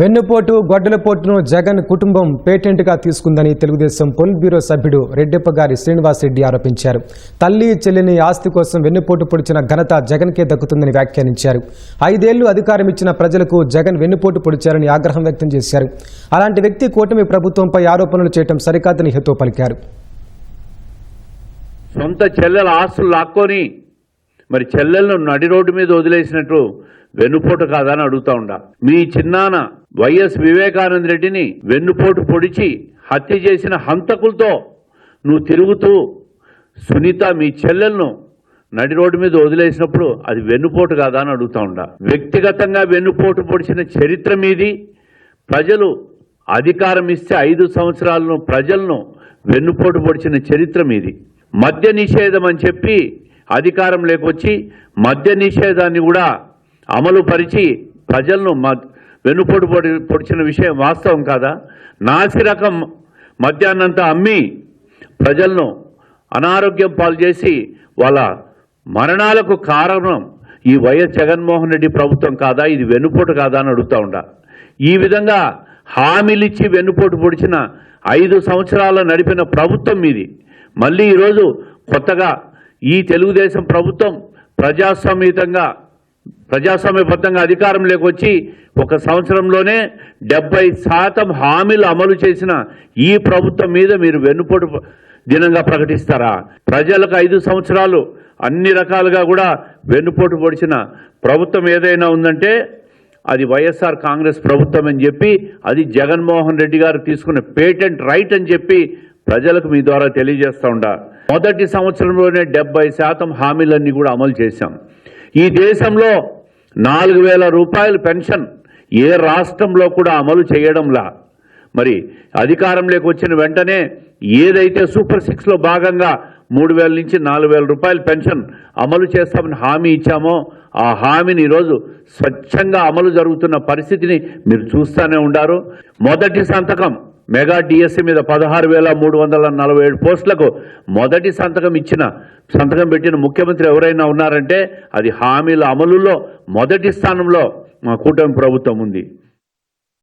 వెన్నుపోటు గొడ్డలపోటును జగన్ కుటుంబం పేటెంట్గా తీసుకుందని తెలుగుదేశం పొలిట్ బ్యూరో సభ్యుడు రెడ్డెప్పగారి శ్రీనివాసరెడ్డి ఆరోపించారు. తల్లి చెల్లిని ఆస్తి కోసం వెన్నుపోటు పొడిచిన ఘనత జగన్కే దక్కుతుందని వ్యాఖ్యానించారు. ఐదేళ్ళు అధికారం ఇచ్చిన ప్రజలకు జగన్ వెన్నుపోటు పొడిచారని ఆగ్రహం వ్యక్తం చేశారు. అలాంటి వ్యక్తి కూటమి ప్రభుత్వంపై ఆరోపణలు చేయడం సరికాదని హితో పలికారు. సొంత చెల్లెల ఆస్తులు లాక్కొని మరి చెల్లెలను నడి రోడ్డు మీద వదిలేసినట్టు వెన్నుపోటు కాదని అడుగుతా ఉండా. మీ చిన్నాన వైఎస్ వివేకానంద రెడ్డిని వెన్నుపోటు పొడిచి హత్య చేసిన హంతకులతో నువ్వు తిరుగుతూ సునీత మీ చెల్లెలను నడి రోడ్డు మీద వదిలేసినప్పుడు అది వెన్నుపోటు కాదా అని అడుగుతా ఉండా. వ్యక్తిగతంగా వెన్నుపోటు పొడిచిన చరిత్ర మీది. ప్రజలు అధికారం ఇస్తే ఐదు సంవత్సరాలను ప్రజలను వెన్నుపోటు పొడిచిన చరిత్ర మీది. మద్య నిషేధం అని చెప్పి అధికారం లేకొచ్చి మద్య నిషేధాన్ని కూడా అమలు పరిచి ప్రజలను వెన్నుపోటు పొడి పొడిచిన విషయం వాస్తవం కాదా? నాసి రకం మద్యాన్నంతా అమ్మి ప్రజలను అనారోగ్యం పాలు చేసి వాళ్ళ మరణాలకు కారణం ఈ వైఎస్ జగన్మోహన్ రెడ్డి ప్రభుత్వం కాదా? ఇది వెన్నుపోటు కాదా అని అడుగుతా ఉండా. ఈ విధంగా హామీలిచ్చి వెన్నుపోటు పొడిచిన ఐదు సంవత్సరాలు నడిపిన ప్రభుత్వం ఇది మళ్ళీ ఈరోజు కొత్తగా ఈ తెలుగుదేశం ప్రభుత్వం ప్రజాస్వామ్యతంగా ప్రజాస్వామ్యబద్ధంగా అధికారం లేకొచ్చి ఒక సంవత్సరంలోనే డెబ్బై శాతం హామీలు అమలు చేసిన ఈ ప్రభుత్వం మీద మీరు వెన్నుపోటు దినంగా ప్రకటిస్తారా? ప్రజలకు ఐదు సంవత్సరాలు అన్ని రకాలుగా కూడా వెన్నుపోటు పొడిచిన ప్రభుత్వం ఏదైనా ఉందంటే అది వైఎస్ఆర్ కాంగ్రెస్ ప్రభుత్వం అని చెప్పి అది జగన్మోహన్ రెడ్డి గారు తీసుకున్న పేటెంట్ రైట్ అని చెప్పి ప్రజలకు మీ ద్వారా తెలియజేస్తా ఉండా. మొదటి సంవత్సరంలోనే డెబ్బై శాతం హామీలన్నీ కూడా అమలు చేశాం. ఈ దేశంలో నాలుగు వేల రూపాయల పెన్షన్ ఏ రాష్ట్రంలో కూడా అమలు చేయడంలా. మరి అధికారంలోకి వచ్చిన వెంటనే ఏదైతే సూపర్ సిక్స్లో భాగంగా మూడు వేల నుంచి నాలుగు వేల రూపాయల పెన్షన్ అమలు చేస్తామని హామీ ఇచ్చామో ఆ హామీని ఈరోజు స్వచ్ఛంగా అమలు జరుగుతున్న పరిస్థితిని మీరు చూస్తూనే ఉండారు. మొదటి సంతకం మెగా డిఎస్సి మీద పదహారు వేల మూడు వందల నలభై ఏడు పోస్టులకు మొదటి సంతకం ఇచ్చిన సంతకం పెట్టిన ముఖ్యమంత్రి ఎవరైనా ఉన్నారంటే అది హామీల అమలులో మొదటి స్థానంలో మా కూటమి ప్రభుత్వం ఉంది.